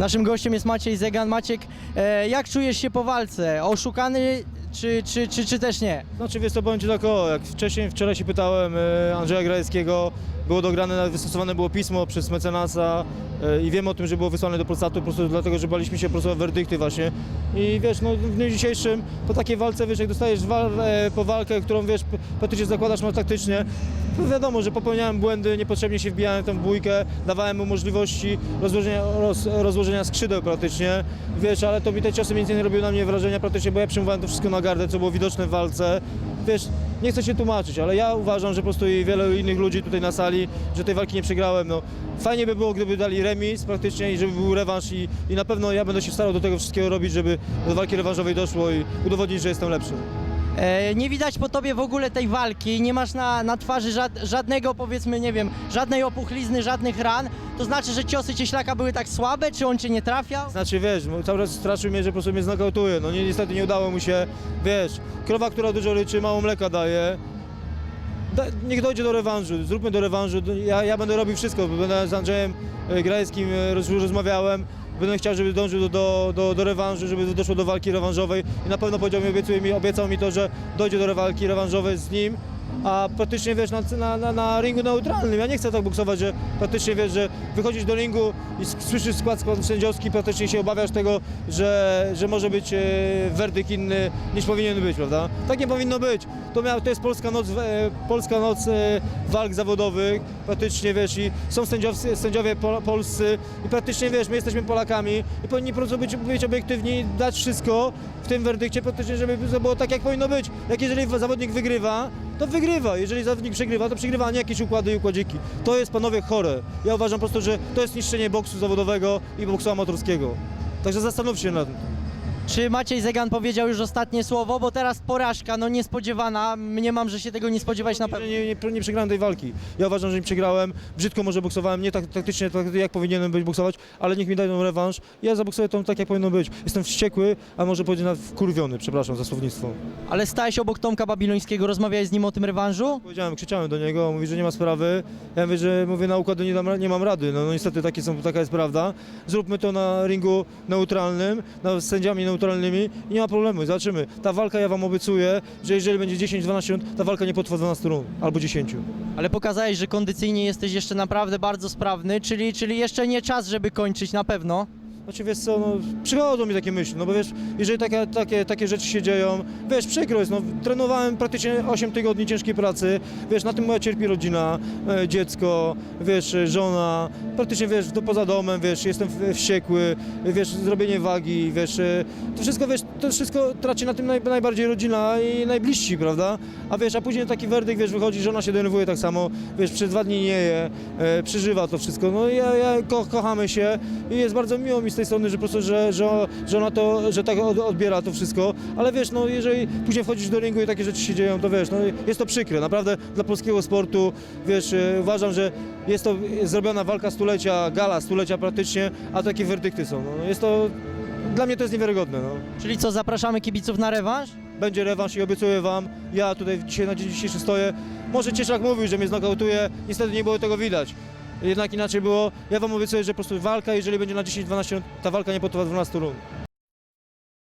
Naszym gościem jest Maciej Zegan. Maciek, e, jak czujesz się po walce? Oszukany czy, czy, czy, czy też nie? Znaczy wiesz co, powiem Ci tak o, jak wcześniej, wczoraj się pytałem e, Andrzeja Grajewskiego, było dograne, wystosowane było pismo przez mecenasa e, i wiem o tym, że było wysłane do Polsatu po prostu dlatego, że baliśmy się po prostu o werdykty właśnie. I wiesz, no w dniu dzisiejszym po takiej walce, wiesz, jak dostajesz wal, e, po walkę, którą wiesz, praktycznie zakładasz no, taktycznie, to wiadomo, że popełniałem błędy, niepotrzebnie się wbijałem w tę bójkę, dawałem mu możliwości rozłożenia, roz, rozłożenia skrzydeł praktycznie, wiesz, ale to mi te ciosy między innymi robiły na mnie wrażenia praktycznie, bo ja przyjmowałem to wszystko na gardę, co było widoczne w walce, wiesz, nie chcę się tłumaczyć, ale ja uważam, że po prostu i wielu innych ludzi tutaj na sali, że tej walki nie przegrałem, no. Fajnie by było, gdyby dali remis praktycznie i żeby był rewanż i, i na pewno ja będę się starał do tego wszystkiego robić, żeby do walki rewanżowej doszło i udowodnić, że jestem lepszy. E, nie widać po tobie w ogóle tej walki, nie masz na, na twarzy żad, żadnego, powiedzmy, nie wiem, żadnej opuchlizny, żadnych ran. To znaczy, że ciosy cieślaka były tak słabe, czy on cię nie trafiał? Znaczy wiesz, cały czas straszył mnie, że po prostu mnie znokautuje. No ni- niestety nie udało mu się. Wiesz, krowa, która dużo ryczy, mało mleka daje. Da, niech dojdzie do rewanżu, zróbmy do rewanżu. Ja, ja będę robił wszystko, będę z Andrzejem e, Grajskim e, roz, rozmawiałem. Będę chciał, żeby dążył do, do, do, do rewanżu, żeby doszło do walki rewanżowej i na pewno powiedział mi, obiecuje mi, obiecał mi to, że dojdzie do walki rewanżowej z nim. A praktycznie wiesz, na, na, na, ringu neutralnym, ja nie chcę tak boksować, że praktycznie wiesz, że wychodzisz do ringu i słyszysz skład, skład sędziowski, praktycznie się obawiasz tego, że, że może być e, werdykt inny niż powinien być, prawda? Tak nie powinno być. To, miał, to jest Polska Noc, e, Polska Noc e, walk zawodowych, praktycznie wiesz, i są sędziowcy, sędziowie pol, polscy i praktycznie wiesz, my jesteśmy Polakami i powinni po prostu być, być obiektywni, dać wszystko w tym werdykcie, praktycznie, żeby to było tak, jak powinno być. Jak jeżeli zawodnik wygrywa, to wygrywa. Jeżeli zawodnik przegrywa, to przegrywa, a nie jakieś układy i układziki. To jest, panowie, chore. Ja uważam po prostu, że to jest niszczenie boksu zawodowego i boksu amatorskiego. Także zastanówcie się nad tym. Czy Maciej Zegan powiedział już ostatnie słowo? Bo teraz porażka, no niespodziewana. Mniemam, że się tego nie spodziewać na pewno. Nie, nie, nie przegrałem tej walki. Ja uważam, że nie przegrałem. Brzydko może boksowałem, nie tak taktycznie, tak jak powinienem być boksować, ale niech mi dają rewanż. Ja zaboksuję to tak, jak powinno być. Jestem wściekły, a może powiedzieć nawet wkurwiony, przepraszam za słownictwo. Ale stałeś obok Tomka Babilońskiego, rozmawiałeś z nim o tym rewanżu? Powiedziałem, krzyczałem do niego, mówi, że nie ma sprawy. Ja mówię, że mówię, na układy nie, dam, nie mam rady. No, no niestety takie są, taka jest prawda. Zróbmy to na ringu neutralnym, na, z sędziami i nie ma problemu, zobaczymy. Ta walka, ja wam obiecuję, że jeżeli będzie 10-12 rund, ta walka nie potrwa 12 rund, albo 10. Ale pokazałeś, że kondycyjnie jesteś jeszcze naprawdę bardzo sprawny, czyli, czyli jeszcze nie czas, żeby kończyć na pewno. Znaczy wiesz co, no, przychodzą mi takie myśli, no bo wiesz, jeżeli takie, takie, rzeczy się dzieją, wiesz, przykro jest, no, trenowałem praktycznie 8 tygodni ciężkiej pracy, wiesz, na tym moja cierpi rodzina, e, dziecko, wiesz, e, żona, praktycznie, wiesz, to poza domem, wiesz, jestem w- wściekły, wiesz, zrobienie wagi, wiesz, e, to wszystko, wiesz, to wszystko traci na tym naj, najbardziej rodzina i najbliżsi, prawda, a wiesz, a później taki werdykt, wiesz, wychodzi, żona się denerwuje tak samo, wiesz, przez dwa dni nie je, e, przeżywa to wszystko, no ja, ja ko, kochamy się i jest bardzo miło mi z tej strony, że po prostu, że, że, że ona to, że tak od, odbiera to wszystko, ale wiesz, no jeżeli później wchodzisz do ringu i takie rzeczy się dzieją, to wiesz, no jest to przykre, naprawdę dla polskiego sportu, wiesz, e, uważam, że jest to zrobiona walka stulecia, gala stulecia praktycznie, a takie werdykty są, no jest to, dla mnie to jest niewiarygodne, no. Czyli co, zapraszamy kibiców na rewanż? Będzie rewanż i obiecuję wam, ja tutaj dzisiaj na dzień dzisiejszy stoję, może Cieszak mówił, że mnie znokautuje, niestety nie było tego widać. Jednak inaczej było, ja wam obiecuję, że po prostu walka, jeżeli będzie na 10-12 rund, ta walka nie potrwa 12 rund.